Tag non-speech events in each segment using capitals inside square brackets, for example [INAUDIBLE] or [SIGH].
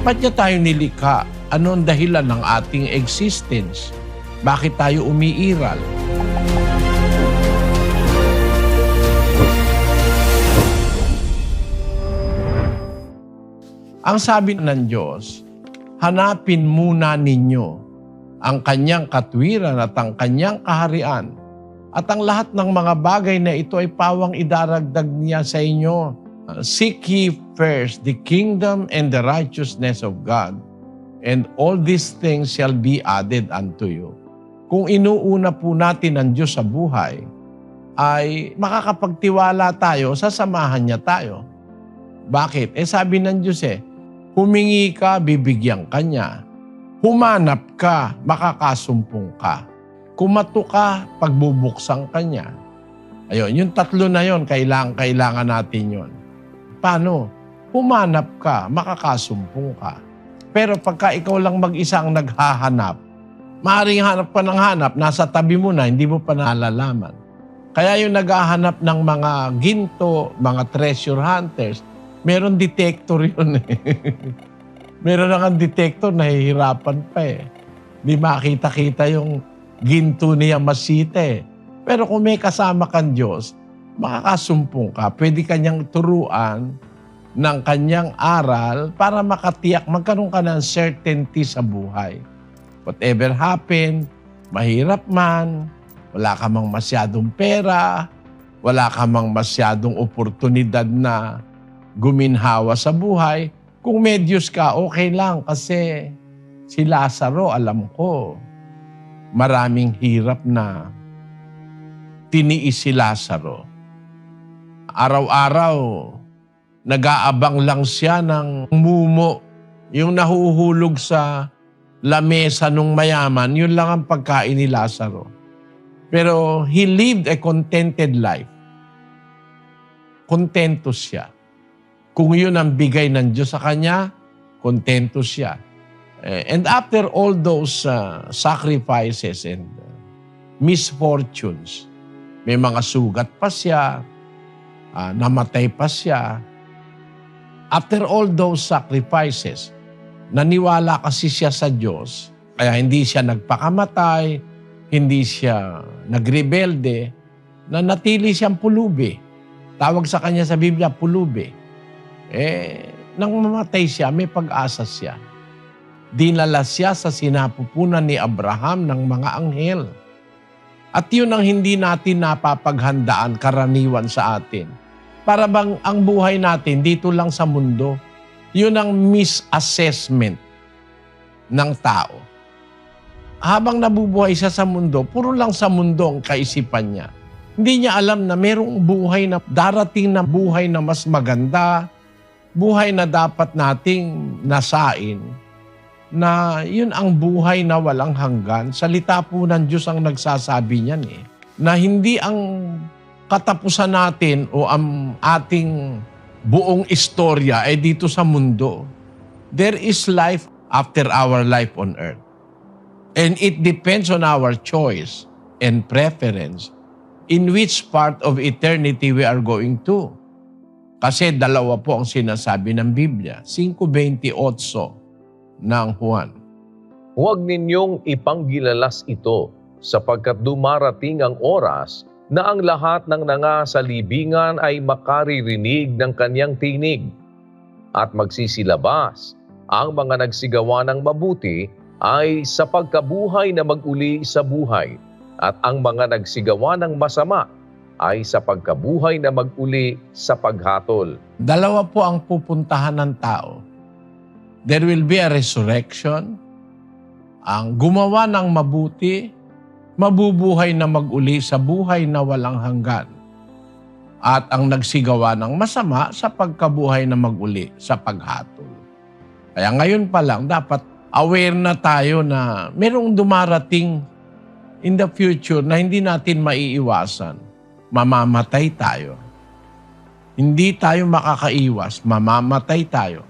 Ba't niya tayo nilikha? Ano ang dahilan ng ating existence? Bakit tayo umiiral? Ang sabi ng Diyos, hanapin muna ninyo ang kanyang katwiran at ang kanyang kaharian at ang lahat ng mga bagay na ito ay pawang idaragdag niya sa inyo. Seek ye first the kingdom and the righteousness of God, and all these things shall be added unto you. Kung inuuna po natin ang Diyos sa buhay, ay makakapagtiwala tayo, sasamahan niya tayo. Bakit? Eh sabi ng Diyos eh, humingi ka, bibigyan ka niya. Humanap ka, makakasumpong ka. Kumato ka, pagbubuksan ka niya. Ayun, yung tatlo na yon kailangan, kailangan natin yon. Paano? Humanap ka, makakasumpong ka. Pero pagka ikaw lang mag-isa ang naghahanap, maaaring hanap pa ng hanap, nasa tabi mo na, hindi mo pa nalalaman. Kaya yung naghahanap ng mga ginto, mga treasure hunters, meron detector yun eh. [LAUGHS] meron na nga detector, nahihirapan pa eh. Di makita-kita yung ginto niya masite. Pero kung may kasama kang Diyos, makakasumpong ka. Pwede kanyang turuan ng kanyang aral para makatiyak, magkaroon ka ng certainty sa buhay. Whatever happen, mahirap man, wala ka mang masyadong pera, wala ka mang masyadong oportunidad na guminhawa sa buhay, kung medyos ka, okay lang kasi si Lazaro, alam ko, maraming hirap na tiniis si Lazaro. Araw-araw, nag-aabang lang siya ng mumo. Yung nahuhulog sa lamesa nung mayaman, yun lang ang pagkain ni Lazaro. Pero he lived a contented life. Kontento siya. Kung yun ang bigay ng Diyos sa kanya, kontento siya. Eh, And after all those uh, sacrifices and uh, misfortunes, may mga sugat pa siya, ah, namatay pa siya. After all those sacrifices, naniwala kasi siya sa Diyos, kaya hindi siya nagpakamatay, hindi siya nagrebelde, na natili siyang pulubi. Tawag sa kanya sa Biblia, pulubi. Eh, nang mamatay siya, may pag-asa siya. Dinala siya sa sinapupunan ni Abraham ng mga anghel. At yun ang hindi natin napapaghandaan karaniwan sa atin. Para bang ang buhay natin dito lang sa mundo, yun ang misassessment ng tao. Habang nabubuhay siya sa mundo, puro lang sa mundo ang kaisipan niya. Hindi niya alam na merong buhay na darating na buhay na mas maganda, buhay na dapat nating nasain, na yun ang buhay na walang hanggan. Salita po ng Diyos ang nagsasabi niyan eh. Na hindi ang katapusan natin o ang ating buong istorya ay dito sa mundo. There is life after our life on earth. And it depends on our choice and preference in which part of eternity we are going to. Kasi dalawa po ang sinasabi ng Biblia. 5.28 ng Juan. Huwag ninyong ipanggilalas ito sapagkat dumarating ang oras na ang lahat ng nangasalibingan ay makaririnig ng kanyang tinig at magsisilabas. Ang mga nagsigawa ng mabuti ay sa pagkabuhay na maguli sa buhay at ang mga nagsigawa ng masama ay sa pagkabuhay na maguli sa paghatol. Dalawa po ang pupuntahan ng tao. There will be a resurrection. Ang gumawa ng mabuti, mabubuhay na maguli sa buhay na walang hanggan. At ang nagsigawa ng masama sa pagkabuhay na maguli sa paghatol. Kaya ngayon pa lang, dapat aware na tayo na merong dumarating in the future na hindi natin maiiwasan. Mamamatay tayo. Hindi tayo makakaiwas, mamamatay tayo.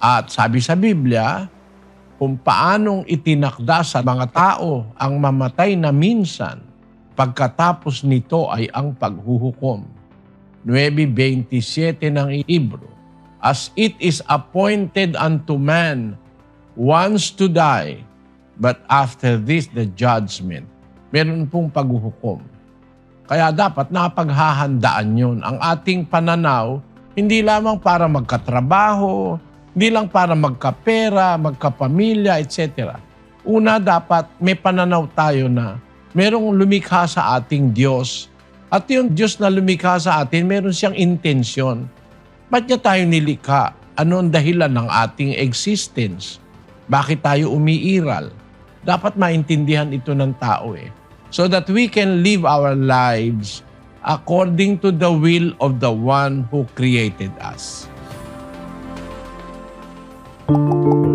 At sabi sa Biblia, kung paanong itinakda sa mga tao ang mamatay na minsan, pagkatapos nito ay ang paghuhukom. 9.27 ng Hebro. As it is appointed unto man once to die, but after this the judgment. Meron pong paghuhukom. Kaya dapat napaghahandaan yun. Ang ating pananaw, hindi lamang para magkatrabaho, hindi lang para magkapera, magkapamilya, etc. Una, dapat may pananaw tayo na merong lumikha sa ating Diyos. At yung Diyos na lumikha sa atin, meron siyang intensyon. Ba't niya tayo nilikha? Ano ang dahilan ng ating existence? Bakit tayo umiiral? Dapat maintindihan ito ng tao eh. So that we can live our lives according to the will of the one who created us. Thank you.